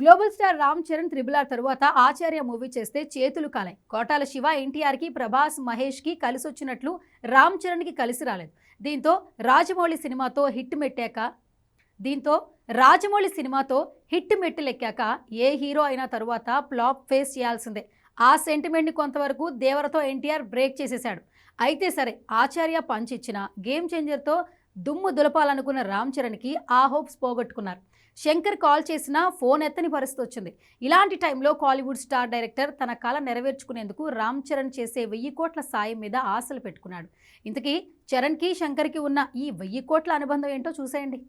Global star Ram Charan triple R తరువాత Acharya movie చేస్తే చేతులు కాలాయి. కోటాల శివ ఎన్టీఆర్కి ప్రభాస్ మహేష్కి కలిసి వచ్చినట్లు రామ్ చరణ్కి కలిసి రాలేదు. దీంతో రాజమౌళి సినిమాతో హిట్ మెట్టాక దీంతో రాజమౌళి సినిమాతో హిట్ మెట్టులెక్కాక ఏ హీరో అయినా తరువాత ఫ్లాప్ ఫేస్ చేయాల్సిందే. ఆ సెంటిమెంట్ని కొంతవరకు దేవరతో ఎన్టీఆర్ బ్రేక్ చేసేశాడు. అయితే సరే ఆచార్య పంచ్ ఇచ్చిన గేమ్ చేంజర్తో దుమ్ము దులపాలనుకున్న రామ్ చరణ్కి ఆ హోప్స్ పోగొట్టుకున్నారు. శంకర్ కాల్ చేసినా ఫోన్ ఎత్తని పరిస్థితి వచ్చింది. ఇలాంటి టైంలో కాలీవుడ్ స్టార్ డైరెక్టర్ తన కళ నెరవేర్చుకునేందుకు రామ్ చరణ్ చేసే వెయ్యి కోట్ల సాయం మీద ఆశలు పెట్టుకున్నాడు. ఇంతకీ చరణ్కి శంకర్కి ఉన్న ఈ వెయ్యి కోట్ల అనుబంధం ఏంటో చూసేయండి.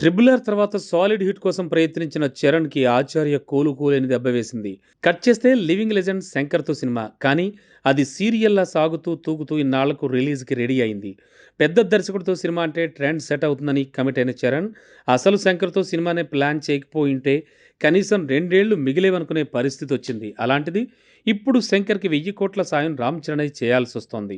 ట్రిబుల్ ఆర్ తర్వాత సాలిడ్ హిట్ కోసం ప్రయత్నించిన చరణ్కి ఆచార్య కోలు కోలేని దెబ్బ వేసింది. కట్ చేస్తే లివింగ్ లెజెండ్ శంకర్తో సినిమా కానీ అది సీరియల్లా సాగుతూ తూగుతూ ఇన్నాళ్ళకు రిలీజ్కి రెడీ అయింది. పెద్ద దర్శకుడితో సినిమా అంటే ట్రెండ్ సెట్ అవుతుందని కమిట్ అయిన చరణ్ అసలు శంకర్తో సినిమానే ప్లాన్ చేయకపోయింటే కనీసం రెండేళ్ళు మిగిలేవనుకునే పరిస్థితి వచ్చింది. అలాంటిది ఇప్పుడు శంకర్కి వెయ్యి కోట్ల సాయం రామ్ చరణ్ చేయాల్సి వస్తోంది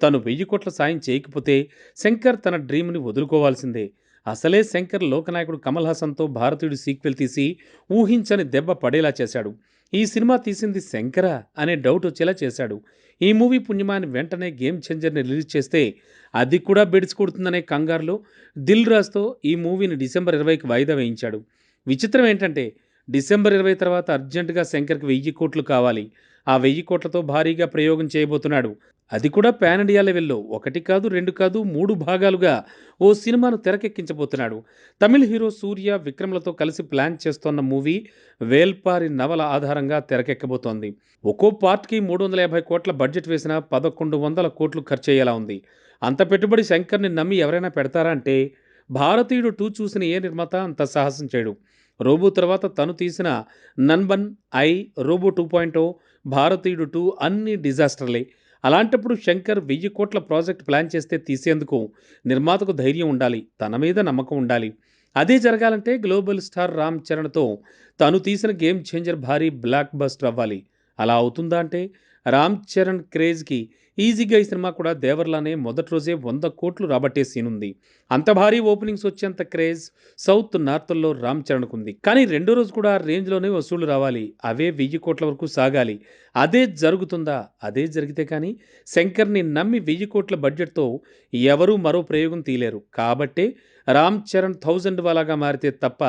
తను వెయ్యి కోట్ల సాయం చేయకపోతే శంకర్ తన డ్రీమ్ని వదులుకోవాల్సిందే. అసలే శంకర్ లోకనాయకుడు కమల్ హాసన్తో భారతీయుడు సీక్వెల్ తీసి ఊహించని దెబ్బ పడేలా చేశాడు. ఈ సినిమా తీసింది శంకరా అనే డౌట్ వచ్చేలా చేశాడు. ఈ మూవీ పుణ్యమాని వెంటనే గేమ్ చేంజర్ని రిలీజ్ చేస్తే అది కూడా బెడిసి కొడుతుందనే కంగారులో దిల్ రాజ్తో ఈ మూవీని డిసెంబర్ ఇరవైకి వాయిదా వేయించాడు. విచిత్రం ఏంటంటే డిసెంబర్ ఇరవై తర్వాత అర్జెంటుగా శంకర్కి వెయ్యి కోట్లు కావాలి. ఆ వెయ్యి కోట్లతో భారీగా ప్రయోగం చేయబోతున్నాడు. అది కూడా పాన్ ఇండియా లెవెల్లో ఒకటి కాదు రెండు కాదు మూడు భాగాలుగా ఓ సినిమాను తెరకెక్కించబోతున్నాడు. తమిళ హీరో సూర్య విక్రమ్లతో కలిసి ప్లాన్ చేస్తోన్న మూవీ వేల్పారి నవల ఆధారంగా తెరకెక్కబోతోంది. ఒక్కో పార్ట్కి మూడు వందల యాభై కోట్ల బడ్జెట్ వేసిన పదకొండు వందల కోట్లు ఖర్చయ్యేలా ఉంది. అంత పెట్టుబడి శంకర్ని నమ్మి ఎవరైనా పెడతారా అంటే భారతీయుడు టూ చూసిన ఏ నిర్మాత అంత సాహసం చేయడు. రోబో తర్వాత తను తీసిన Nanban I Robo two point Bharateeyudu two అన్ని డిజాస్టర్లే. అలాంటప్పుడు శంకర్ వెయ్యి కోట్ల ప్రాజెక్ట్ ప్లాన్ చేస్తే తీసేందుకు నిర్మాతకు ధైర్యం ఉండాలి తన మీద నమ్మకం ఉండాలి. అదే జరగాలంటే గ్లోబల్ స్టార్ రామ్ చరణ్తో తను తీసిన గేమ్ చేంజర్ భారీ బ్లాక్ బస్టర్ అవ్వాలి. అలా అవుతుందా అంటే రామ్ చరణ్ క్రేజ్కి ఈజీగా ఈ సినిమా కూడా దేవర్లానే మొదటి రోజే వంద కోట్లు రాబట్టే సీన్ ఉంది. అంత భారీ ఓపెనింగ్స్ వచ్చేంత క్రేజ్ సౌత్ నార్త్లో రామ్ చరణ్కు ఉంది. కానీ రెండో రోజు కూడా ఆ రేంజ్లోనే వసూళ్ళు రావాలి. అవే వెయ్యి కోట్ల వరకు సాగాలి. అదే జరుగుతుందా? అదే జరిగితే కానీ శంకర్ని నమ్మి వెయ్యి కోట్ల బడ్జెట్తో ఎవరూ మరో ప్రయోగం తీయలేరు. కాబట్టే రామ్ చరణ్ థౌజండ్ వాలాగా మారితే తప్ప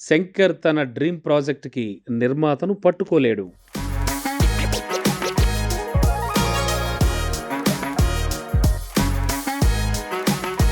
శంకర్ తన డ్రీమ్ ప్రాజెక్ట్కి నిర్మాతను పట్టుకోలేడు.